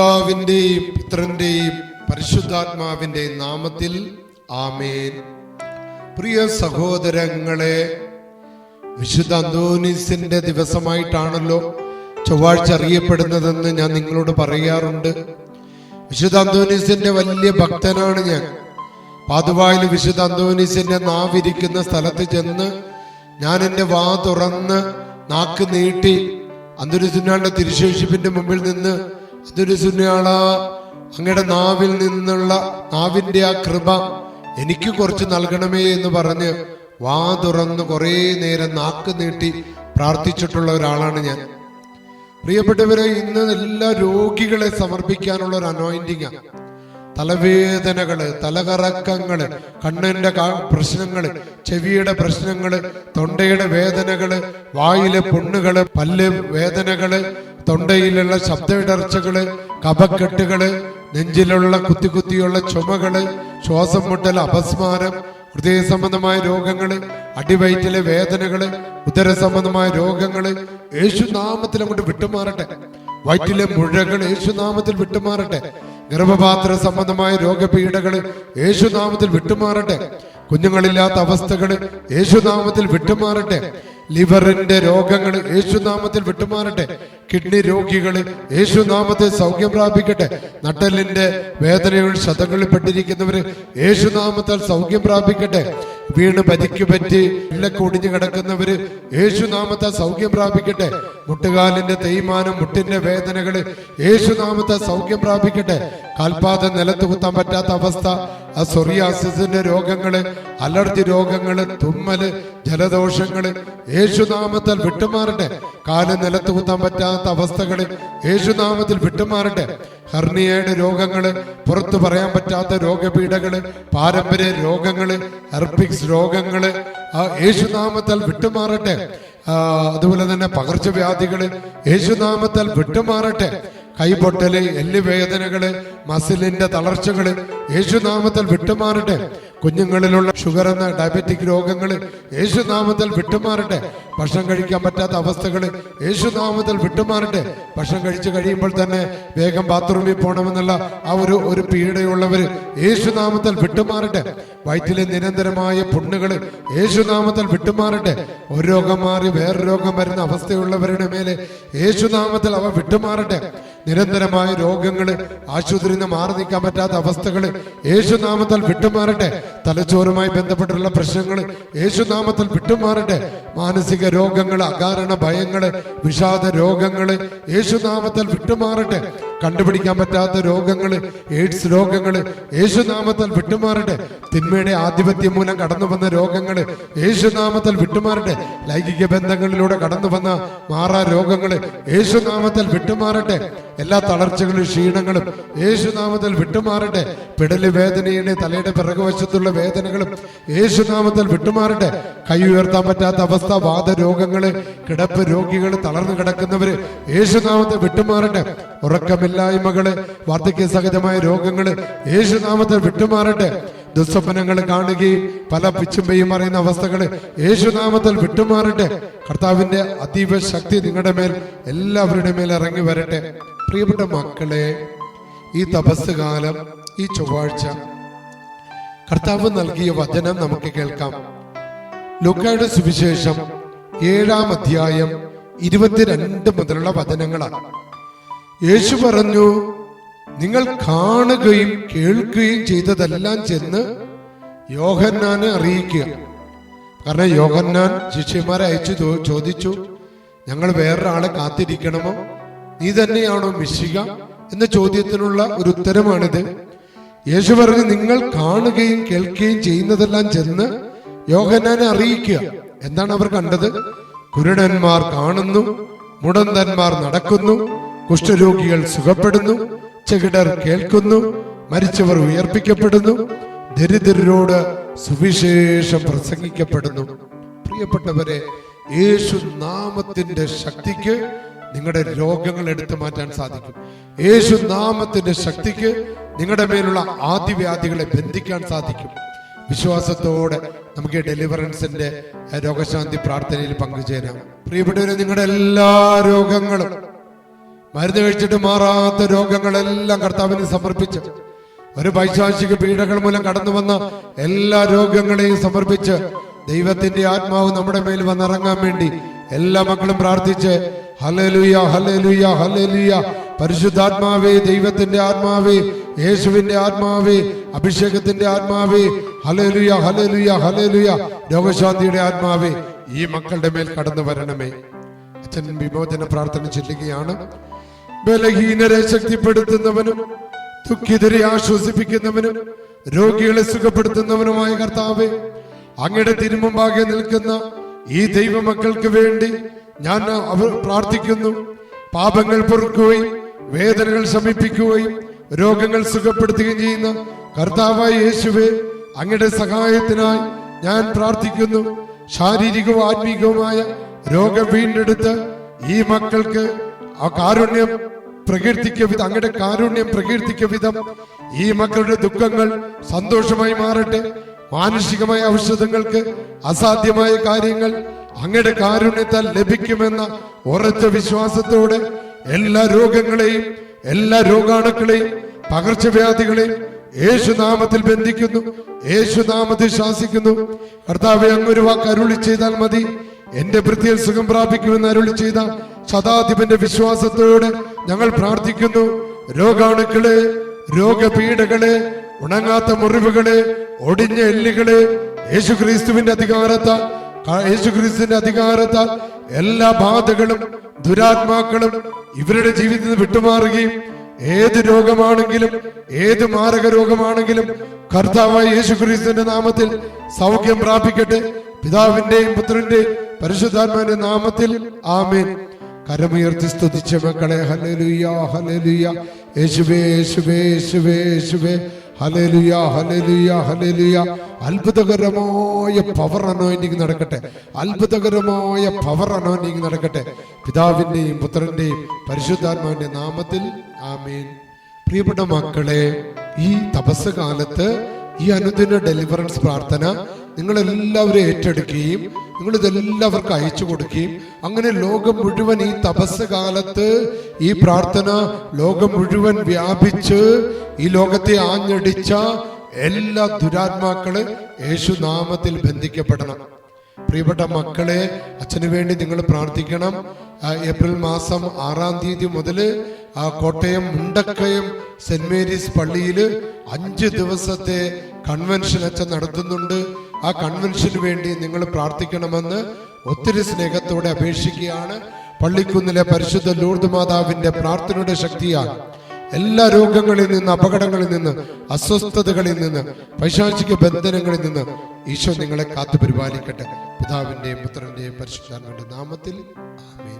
പിതാവിന്റെയും പുത്രന്റെയും പരിശുദ്ധാത്മാവിന്റെ നാമത്തിൽ ആമേൻ. പ്രിയ സഹോദരങ്ങളെ വിശുദ്ധ അന്തോനീസിന്റെ ദിവസമായിട്ടാണല്ലോ ചൊവ്വാഴ്ച അറിയപ്പെടുന്നതെന്ന് ഞാൻ നിങ്ങളോട് പറയാറുണ്ട്. വിശുദ്ധ അന്തോനീസിന്റെ വലിയ ഭക്തനാണ് ഞാൻ. പാതുവായിൽ വിശുദ്ധ അന്തോനീസിന്റെ നാവിരിക്കുന്ന സ്ഥലത്ത് ചെന്ന് ഞാൻ എന്റെ വാ തുറന്ന് നാക്ക് നീട്ടി അന്തോനിസിനാളുടെ തിരുശേഷിപ്പിന്റെ മുമ്പിൽ നിന്ന് അന്തോനിസുനാള അങ്ങയുടെ നാവിൽ നിന്നുള്ള നാവിന്റെ ആ കൃപ എനിക്ക് കുറച്ച് നൽകണമേ എന്ന് പറഞ്ഞ് വാ തുറന്ന് കുറേ നേരം നാക്ക് നീട്ടി പ്രാർത്ഥിച്ചിട്ടുള്ള ഒരാളാണ് ഞാൻ. പ്രിയപ്പെട്ടവരെ ഇന്ന് എല്ലാ രോഗികളെ സമർപ്പിക്കാനുള്ള ഒരു അനോയിന്റിങ് തലവേദനകൾ തലകറക്കങ്ങൾ കണ്ണിന്റെ പ്രശ്നങ്ങൾ ചെവിയുടെ പ്രശ്നങ്ങൾ തൊണ്ടയുടെ വേദനകൾ വായിലെ പുണ്ണുകൾ പല്ല് വേദനകൾ തൊണ്ടയിലുള്ള ശബ്ദയിടർച്ചകൾ കപക്കെട്ടുകൾ നെഞ്ചിലുള്ള കുത്തി കുത്തിയുള്ള ചുമകൾ ശ്വാസം മുട്ടൽ അപസ്മാരം ഹൃദയ സംബന്ധമായ രോഗങ്ങൾ അടിവയറ്റിലെ വേദനകൾ ഉദര സംബന്ധമായ രോഗങ്ങൾ യേശുനാമത്തിൽ അങ്ങോട്ട് വിട്ടുമാറട്ടെ. വയറ്റിലെ മുഴകൾ യേശുനാമത്തിൽ വിട്ടുമാറട്ടെ. ഗർഭപാത്ര സംബന്ധമായ രോഗപീഠകൾ യേശുനാമത്തിൽ വിട്ടുമാറട്ടെ. കുഞ്ഞുങ്ങളില്ലാത്ത അവസ്ഥകൾ യേശുനാമത്തിൽ വിട്ടുമാറട്ടെ. ലിവറിന്റെ രോഗങ്ങൾ യേശുനാമത്തിൽ വിട്ടുമാറട്ടെ. കിഡ്നി രോഗികൾ യേശുനാമത്തിൽ സൗഖ്യം പ്രാപിക്കട്ടെ. നട്ടലിന്റെ വേദനയിൽ ശതങ്ങളിൽ പെട്ടിരിക്കുന്നവര് യേശുനാമത്താൽ സൗഖ്യം പ്രാപിക്കട്ടെ. വീണ് പരിക്കു പറ്റി ഇല്ലൊക്കെ ഒടിഞ്ഞു കിടക്കുന്നവര് യേശുനാമത്തെ സൗഖ്യം പ്രാപിക്കട്ടെ. മുട്ടുകാലിന്റെ തേയ്മാനം മുട്ടിന്റെ വേദനകൾ യേശുനാമത്തെ സൗഖ്യം പ്രാപിക്കട്ടെ. കാൽപാത നിലത്ത് കുത്താൻ പറ്റാത്ത അവസ്ഥ ആ സൊറിയാസിന്റെ രോഗങ്ങൾ അലർജി രോഗങ്ങൾ തുമ്മൽ ജലദോഷങ്ങൾ യേശുനാമത്താൽ വിട്ടുമാറട്ടെ. കാൽ നിലത്ത് കുത്താൻ പറ്റാത്ത അവസ്ഥകൾ യേശുനാമത്തിൽ വിട്ടുമാറട്ടെ. ഹെർണിയയുടെ രോഗങ്ങൾ പുറത്തു പറയാൻ പറ്റാത്ത രോഗപീഠകൾ പാരമ്പര്യ രോഗങ്ങൾ ഹെർപിക്സ് രോഗങ്ങൾ ആ യേശുനാമത്താൽ വിട്ടുമാറട്ടെ. അതുപോലെ തന്നെ പകർച്ചവ്യാധികൾ യേശുനാമത്താൽ വിട്ടുമാറട്ടെ. കൈപൊട്ടൽ എല്ലുവേദനകൾ മസിലിന്റെ തളർച്ചകൾ യേശുനാമത്തിൽ വിട്ടുമാറട്ടെ. കുഞ്ഞുങ്ങളിലുള്ള ഷുഗർ എന്ന ഡയബറ്റിക് രോഗങ്ങൾ യേശുനാമത്തിൽ വിട്ടുമാറട്ടെ. ഭക്ഷണം കഴിക്കാൻ പറ്റാത്ത അവസ്ഥകൾ യേശുനാമത്തിൽ വിട്ടുമാറട്ടെ. ഭക്ഷണം കഴിച്ചു കഴിയുമ്പോൾ തന്നെ വേഗം ബാത്റൂമിൽ പോകണമെന്നുള്ള ആ ഒരു ഒരു പീഡയുള്ളവർ യേശുനാമത്തിൽ വിട്ടുമാറട്ടെ. വയറ്റിലെ നിരന്തരമായ പുണ്ണുകൾ യേശുനാമത്തിൽ വിട്ടുമാറട്ടെ. ഒരു രോഗം മാറി വേറെ രോഗം വരുന്ന അവസ്ഥയുള്ളവരുടെ മേലെ യേശുനാമത്തിൽ അവ വിട്ടുമാറട്ടെ. നിരന്തരമായ രോഗങ്ങൾ നിന്ന് മാറി നിൽക്കാൻ പറ്റാത്ത അവസ്ഥകൾ യേശുനാമത്തിൽ വിട്ടുമാറട്ടെ. തലച്ചോറുമായി ബന്ധപ്പെട്ടുള്ള പ്രശ്നങ്ങൾ യേശുനാമത്തിൽ വിട്ടുമാറട്ടെ. മാനസിക രോഗങ്ങൾ അകാരണ ഭയങ്ങൾ വിഷാദ രോഗങ്ങൾ യേശുനാമത്തിൽ വിട്ടുമാറട്ടെ. കണ്ടുപിടിക്കാൻ പറ്റാത്ത രോഗങ്ങൾ എയ്ഡ്സ് രോഗങ്ങൾ യേശുനാമത്തിൽ വിട്ടുമാറട്ടെ. തിന്മയുടെ ആധിപത്യം മൂലം കടന്നു വന്ന രോഗങ്ങൾ യേശുനാമത്തിൽ വിട്ടുമാറട്ടെ. ലൈംഗിക ബന്ധങ്ങളിലൂടെ കടന്നു വന്ന മാറാ രോഗങ്ങൾ യേശുനാമത്തിൽ വിട്ടുമാറട്ടെ. എല്ലാ തളർച്ചകളും ക്ഷീണങ്ങളും യേശുനാമത്തിൽ വിട്ടുമാറട്ടെ. പിടൽ വേദനയുടെ തലയുടെ പിറകുവശത്തുള്ള വേദനകളും യേശുനാമത്തിൽ വിട്ടുമാറട്ടെ. കൈ ഉയർത്താൻ പറ്റാത്ത അവസ്ഥ വാദരോഗങ്ങൾ കിടപ്പ് രോഗികൾ തളർന്നു കിടക്കുന്നവര് യേശുനാമത്തെ വിട്ടുമാറട്ടെ. ഉറക്കമില്ലായ്മകൾ വാർദ്ധക്യ സഹജമായ രോഗങ്ങൾ യേശുനാമത്തെ വിട്ടുമാറട്ടെ. ദുസ്വപ്നങ്ങൾ കാണുകയും പല പിച്ചുമ്പയും അറിയുന്ന അവസ്ഥകൾ യേശുനാമത്തിൽ വിട്ടുമാറട്ടെ. കർത്താവിന്റെ അതീവ ശക്തി നിങ്ങളുടെ മേൽ എല്ലാവരുടെ മേൽ ഇറങ്ങി വരട്ടെ. പ്രിയപ്പെട്ട മക്കളെ ഈ തപസ് കാലം ഈ ചൊവ്വാഴ്ച കർത്താവ് നൽകിയ വചനം നമുക്ക് കേൾക്കാം. ലുക്കായുടെ സുവിശേഷം ഏഴാം അധ്യായം ഇരുപത്തിരണ്ട് മുതലുള്ള വചനങ്ങളാണ്. യേശു പറഞ്ഞു നിങ്ങൾ കാണുകയും കേൾക്കുകയും ചെയ്തതെല്ലാം ചെന്ന് യോഹന്നാനെ അറിയിക്കുക. കാരണം യോഹന്നാൻ ശിഷ്യന്മാരെ അയച്ചു ചോദിച്ചു ഞങ്ങൾ വേറൊരാളെ കാത്തിരിക്കണമോ? നീ തന്നെയാണോ മിശിക? എന്ന ചോദ്യത്തിനുള്ള ഒരു ഉത്തരമാണിത്. യേശു പറഞ്ഞു നിങ്ങൾ കാണുകയും കേൾക്കുകയും ചെയ്യുന്നതെല്ലാം ചെന്ന് യോഹന്നാനെ അറിയിക്കുക. എന്താണ് അവർ കണ്ടത്? കുരുടന്മാർ കാണുന്നു മുടന്തന്മാർ നടക്കുന്നു കുഷ്ഠരോഗികൾ സുഖപ്പെടുന്നു ചെകിടർ കേൾക്കുന്നു മരിച്ചവർ ഉയർപ്പിക്കപ്പെടുന്നു ദരിദ്രരോട് സുവിശേഷം പ്രസംഗിക്കപ്പെടുന്നു. പ്രിയപ്പെട്ടവരെ യേശു നാമത്തിന്റെ ശക്തിക്ക് നിങ്ങളുടെ രോഗങ്ങൾ എടുത്തു മാറ്റാൻ സാധിക്കും. യേശു നാമത്തിന്റെ ശക്തിക്ക് നിങ്ങളുടെ മേലുള്ള ആദിവ്യാധികളെ ബന്ധിക്കാൻ സാധിക്കും. വിശ്വാസത്തോടെ നമുക്ക് ഡെലിവറൻസിന്റെ രോഗശാന്തി പ്രാർത്ഥനയിൽ പങ്കുചേരാം. പ്രിയപ്പെട്ടവരെ നിങ്ങളുടെ എല്ലാ രോഗങ്ങളും മരുന്ന് കഴിച്ചിട്ട് മാറാത്ത രോഗങ്ങളെല്ലാം കർത്താവിന് സമർപ്പിച്ച് ഒരു പൈശാചിക പീഡകൾ മൂലം കടന്നു വന്ന എല്ലാ രോഗങ്ങളെയും സമർപ്പിച്ച് ദൈവത്തിന്റെ ആത്മാവ് നമ്മുടെ മേൽ വന്നിറങ്ങാൻ വേണ്ടി എല്ലാ മക്കളും പ്രാർത്ഥിച്ച് ഹലലുയ ഹലലുയ ഹലലുയ പരിശുദ്ധാത്മാവേ ദൈവത്തിന്റെ ആത്മാവേ യേശുവിന്റെ ആത്മാവേ അഭിഷേകത്തിന്റെ ആത്മാവേ ഹലലുയ ഹലലുയ ഹലലുയ രോഗശാന്തിയുടെ ആത്മാവേ ഈ മക്കളുടെ മേൽ കടന്നു വരണമേ. അച്ഛൻ വിമോചന പ്രാർത്ഥന ചെല്ലുകയാണ്. ബലഹീനരെ ശക്തിപ്പെടുത്തുന്നവനും ദുഃഖിതരെ ആശ്വസിപ്പിക്കുന്നവനും രോഗികളെ സുഖപ്പെടുത്തുന്നവനുമായ കർത്താവ് അങ്ങയുടെ തിരുമുമ്പാകെ നിൽക്കുന്ന ഈ ദൈവമക്കൾക്ക് വേണ്ടി ഞാൻ അവർ പ്രാർത്ഥിക്കുന്നു. പാപങ്ങൾ പൊറുക്കുകയും വേദനകൾ ശമിപ്പിക്കുകയും രോഗങ്ങൾ സുഖപ്പെടുത്തുകയും ചെയ്യുന്ന. കർത്താവായ യേശുവെ അങ്ങയുടെ സഹായത്തിനായി ഞാൻ പ്രാർത്ഥിക്കുന്നു. ശാരീരികവും ആത്മീകവുമായ രോഗം വീണ്ടെടുത്ത് ഈ മക്കൾക്ക് ആ കാരുണ്യം പ്രകീർത്തിക്ക വിധം അങ്ങയുടെ കാരുണ്യം പ്രകീർത്തിക്ക വിധം ഈ മക്കളുടെ ദുഃഖങ്ങൾ സന്തോഷമായി മാറട്ടെ. മാനുഷികമായ ഔഷധങ്ങൾക്ക് അസാധ്യമായ കാര്യങ്ങൾ അങ്ങയുടെ കാരുണ്യത്താൽ ലഭിക്കുമെന്ന ഉറച്ച വിശ്വാസത്തോടെ എല്ലാ രോഗങ്ങളെയും എല്ലാ രോഗാണുക്കളെയും പകർച്ചവ്യാധികളെയും യേശുനാമത്തിൽ ബന്ധിക്കുന്നു യേശുനാമത്തിൽ ശാസിക്കുന്നു. കർത്താവെ അങ്ങൊരു വാക്ക് അരുളി ചെയ്താൽ മതി. എന്റെ വൃത്തിയിൽ സുഖം പ്രാപിക്കുമെന്ന് അരുളി ചെയ്ത ശതാധിപന്റെ വിശ്വാസത്തോടെ ഞങ്ങൾ പ്രാർത്ഥിക്കുന്നു. രോഗാണുക്കളെ രോഗപീഠകളെ ഉണങ്ങാത്ത മുറിവുകളെ ഒടിഞ്ഞ എല്ലുകളെ യേശുക്രിസ്തുവിന്റെ അധികാരത്താൽ യേശുക്രിസ്തുവിന്റെ അധികാരത്താൽ എല്ലാ ബാധകളും ദുരാത്മാക്കളും ഇവരുടെ ജീവിതത്തിൽ വിട്ടുമാറുകയും ഏത് രോഗമാണെങ്കിലും ഏത് മാരക രോഗമാണെങ്കിലും കർത്താവായ യേശുക്രിസ്തുവിന്റെ നാമത്തിൽ സൗഖ്യം പ്രാപിക്കട്ടെ. പിതാവിന്റെയും പുത്രന്റെയും പരിശുദ്ധാത്മാവിന്റെ നാമത്തിൽ ആമേൻ. കരമുയർത്തി സ്തുതിച്ച മക്കളെ. ഹലലുയ ഹലലുയ യേശുബേ യേശുവേ യേശുവേ യേശുവേ. അത്ഭുതകരമായ പവർ അനോയിന്റിങ് നടക്കട്ടെ. അത്ഭുതകരമായ പവർ അനോയിന്റിങ് നടക്കട്ടെ. പിതാവിന്റെയും പുത്രന്റെയും പരിശുദ്ധാത്മാവിന്റെ നാമത്തിൽ ആമേൻ. പ്രിയപ്പെട്ട മക്കളെ ഈ തപസ് കാലത്ത് ഈ അനുദിന ഡെലിവറൻസ് പ്രാർത്ഥന നിങ്ങൾ എല്ലാവരും ഏറ്റെടുക്കുകയും നിങ്ങൾ ഇതെല്ലാവർക്കും അയച്ചു കൊടുക്കുകയും അങ്ങനെ ലോകം മുഴുവൻ ഈ തപസ് കാലത്ത് ഈ പ്രാർത്ഥന ലോകം മുഴുവൻ വ്യാപിച്ച് ഈ ലോകത്തെ ആഞ്ഞടിച്ച എല്ലാ ദുരാത്മാക്കളെ യേശുനാമത്തിൽ ബന്ധിക്കപ്പെടണം. പ്രിയപ്പെട്ട മക്കളെ അച്ഛന് വേണ്ടി നിങ്ങൾ പ്രാർത്ഥിക്കണം. ഏപ്രിൽ മാസം ആറാം തീയതി മുതൽ കോട്ടയം മുണ്ടക്കയം സെന്റ് മേരീസ് പള്ളിയിൽ അഞ്ച് ദിവസത്തെ കൺവെൻഷൻ അച്ഛൻ നടത്തുന്നുണ്ട്. ആ കൺവെൻഷന് വേണ്ടി നിങ്ങൾ പ്രാർത്ഥിക്കണമെന്ന് ഒത്തിരി സ്നേഹത്തോടെ അപേക്ഷിക്കുകയാണ്. പള്ളിക്കുന്നിലെ പരിശുദ്ധ ലൂർദ് മാതാവിന്റെ പ്രാർത്ഥനയുടെ ശക്തിയാൽ എല്ലാ രോഗങ്ങളിൽ നിന്ന് അപകടങ്ങളിൽ നിന്ന് അസ്വസ്ഥതകളിൽ നിന്ന് പൈശാചിക ബന്ധനങ്ങളിൽ നിന്ന് ഈശോ നിങ്ങളെ കാത്തു പരിപാലിക്കട്ടെ പിതാവിന്റെയും പുത്രന്റെയും പരിശുദ്ധാത്മന്റെ നാമത്തിൽ ആമേൻ.